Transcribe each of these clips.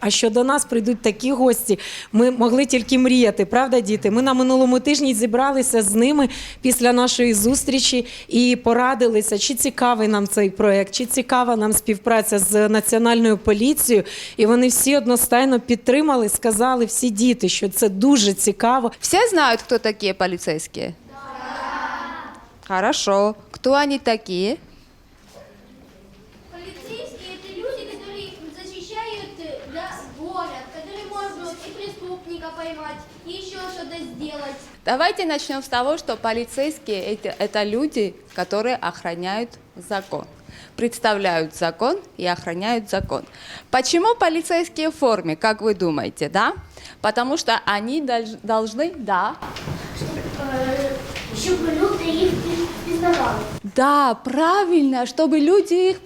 А що до нас прийдуть такі гості, ми могли тільки мріяти, правда, діти? Ми на минулому тижні зібралися з ними після нашої зустрічі і порадилися, чи цікавий нам цей проект, чи цікава нам співпраця з національною поліцією. І вони всі одностайно підтримали, сказали всі діти, що це дуже цікаво. Всі знають, хто такі поліцейські? Да. Хорошо. Хто вони такі? Преступника поймать, и еще что-то сделать. Давайте начнем с того, что полицейские это, это люди, которые охраняют закон. Представляют закон и охраняют закон. Почему полицейские в форме, как вы думаете, да? Потому что они долж- должны, да, Щоб люди їх Да, правильно, чтобы люди их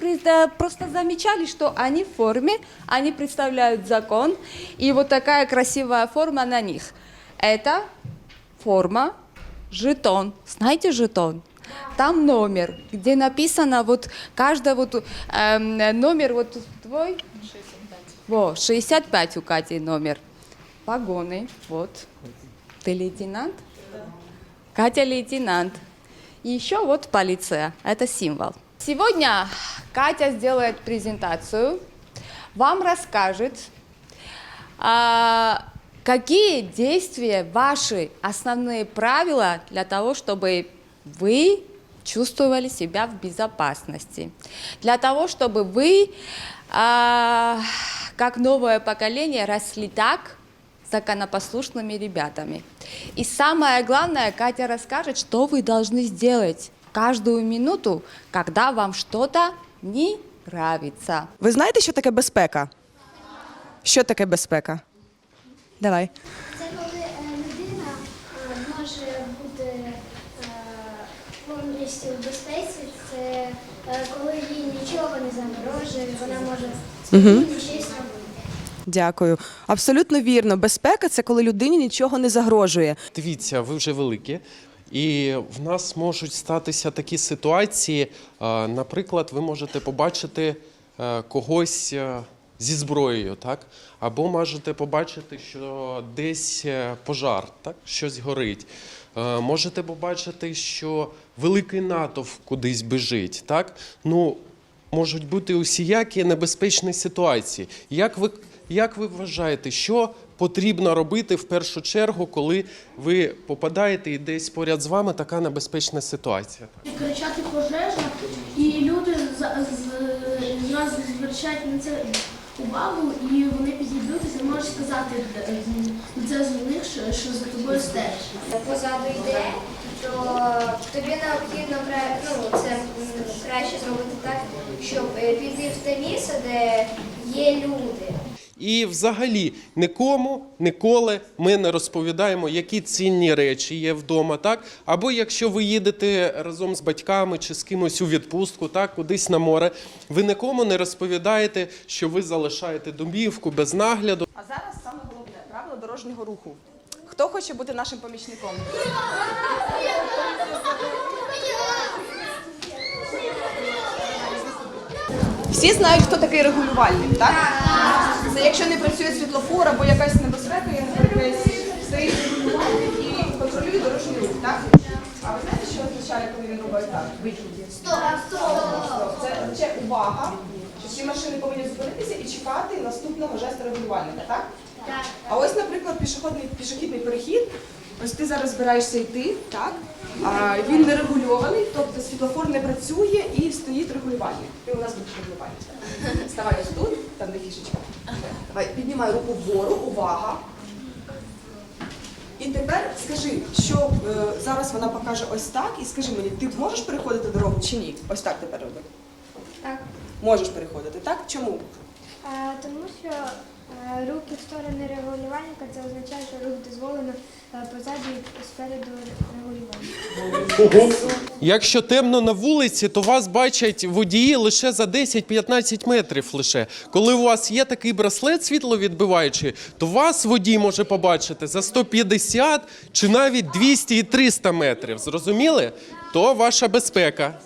просто замечали, что они в форме, они представляют закон, и вот такая красивая форма на них. Это форма жетон. Знаете жетон? Там номер, где написано вот каждый вот эм, номер вот твой. 65. Во, 65 у Кати номер. Погоны, вот. Ты лейтенант? Катя лейтенант. И еще вот полиция. Это символ. Сегодня Катя сделает презентацию, вам расскажет, а, какие действия ваши основные правила для того, чтобы вы чувствовали себя в безопасности, для того, чтобы вы, а, как новое поколение, росли так, законопослушными ребятами. И самое главное, Катя расскажет, что вы должны сделать каждую минуту, когда вам что-то не нравится. Ви знаєте, що таке безпека? Що таке безпека? Давай. Це коли е, людина е, може бути е, повністю в безпеці, це е, коли їй нічого не загрожує, вона може спокійно щось робити. Дякую. Абсолютно вірно. Безпека це коли людині нічого не загрожує. Дивіться, ви вже великі. І в нас можуть статися такі ситуації. Наприклад, ви можете побачити е, когось е, зі зброєю, так? Або можете побачити, що десь е, пожар, так? щось горить. Можете побачити, що великий натовп кудись біжить. Так? Ну, можуть бути усіякі небезпечні ситуації. Як ви, як ви вважаєте, що потрібно робити в першу чергу, коли ви попадаєте і десь поряд з вами така небезпечна ситуація? кричати пожежа, і люди за- з- зразу звертають на це увагу, і вони підійдуть і можуть сказати е, з- це з них, що, що за тобою стежать. позаду йде, то тобі необхідно ну, це краще зробити так, щоб е, піти в те місце, де є люди. І взагалі нікому ніколи ми не розповідаємо, які цінні речі є вдома, так? Або якщо ви їдете разом з батьками чи з кимось у відпустку, так, кудись на море, ви нікому не розповідаєте, що ви залишаєте домівку без нагляду. А зараз саме головне правило дорожнього руху. Хто хоче бути нашим помічником? Всі знають, хто такий регулювальник, так? Це якщо не працює світлофор або якась небезпека, є якийсь стоїть регулювальник і контролює дорожній рух, так? А ви знаєте, що означає, коли він робить так? Стоп, стоп. Це означає увага, що всі машини повинні зупинитися і чекати наступного жесту регулювальника, так? Так. А ось, наприклад, пішохідний, пішохідний перехід. Ось ти зараз збираєшся йти, так? А, він не регульований, тобто світлофор не працює і стоїть регулювальник. Ти у нас будеш регулювальник. Ставай ось тут, там де фішечка. Давай, піднімай руку вгору, увага. І тепер скажи, що е, зараз вона покаже ось так, і скажи мені, ти можеш переходити дорогу чи ні? Ось так тепер роби. Так. Можеш переходити, так? Чому? Руки в сторони регулювальника це означає, що рух дозволено е, позаду і спереду регулювання. Якщо темно на вулиці, то вас бачать водії лише за 10-15 метрів. Лише коли у вас є такий браслет світловідбиваючий, то вас водій може побачити за 150 чи навіть 200 і 300 метрів. Зрозуміли? То ваша безпека.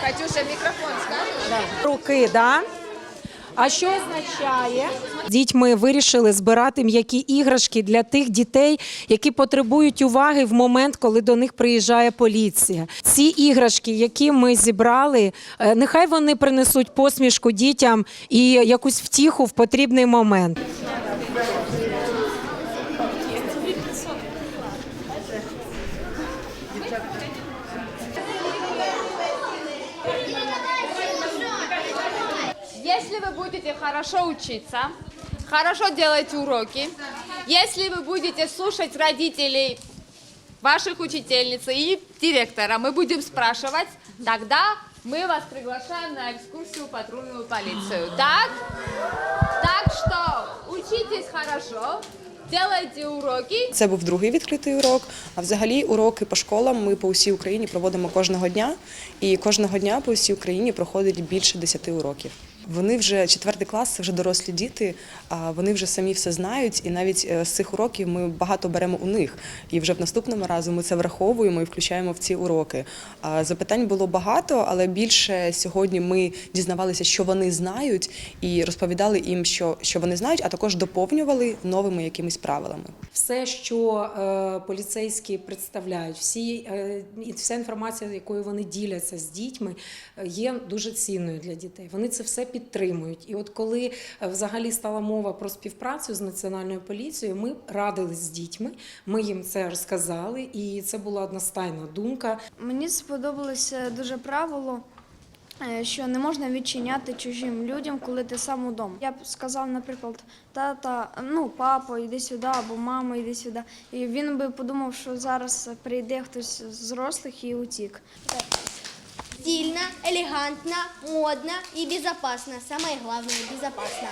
Катюша, мікрофон скажеш? Руки, да? А що означає? Дітьми вирішили збирати м'які іграшки для тих дітей, які потребують уваги в момент, коли до них приїжджає поліція. Ці іграшки, які ми зібрали, е, нехай вони принесуть посмішку дітям і якусь втіху в потрібний момент. Если вы будете хорошо учиться, хорошо делать уроки, если вы будете слушать родителей ваших учительниц и директора, мы будем спрашивать, тогда мы вас приглашаем на экскурсию в патрульную полицию. Так? Так что учитесь хорошо, делайте уроки, Це був другий відкритий урок. А взагалі уроки по школам ми по усій Україні проводимо кожного дня. І кожного дня по усій Україні проходить більше 10 уроків. Вони вже четвертий клас, це вже дорослі діти. Вони вже самі все знають, і навіть е, з цих уроків ми багато беремо у них. І вже в наступному разу ми це враховуємо і включаємо в ці уроки. Запитань було багато, але більше сьогодні ми дізнавалися, що вони знають, і розповідали їм, що, що вони знають, а також доповнювали новими якимись правилами. Все, що е, поліцейські представляють, всі, е, вся інформація, якою вони діляться з дітьми, є дуже цінною для дітей. Вони це все підтримують. І от коли е, взагалі стала мова про співпрацю з національною поліцією, ми радились з дітьми, ми їм це розказали, і це була одностайна думка. Мені сподобалося дуже правило, е, що не можна відчиняти чужим людям, коли ти сам удома. Я б сказав, наприклад, тата, ну папа, йди сюди, або мама, йди сюди. І він би подумав, що зараз прийде хтось з взрослих і утік. Стильно, элегантно, модно и безопасно. Самое главное, безопасно.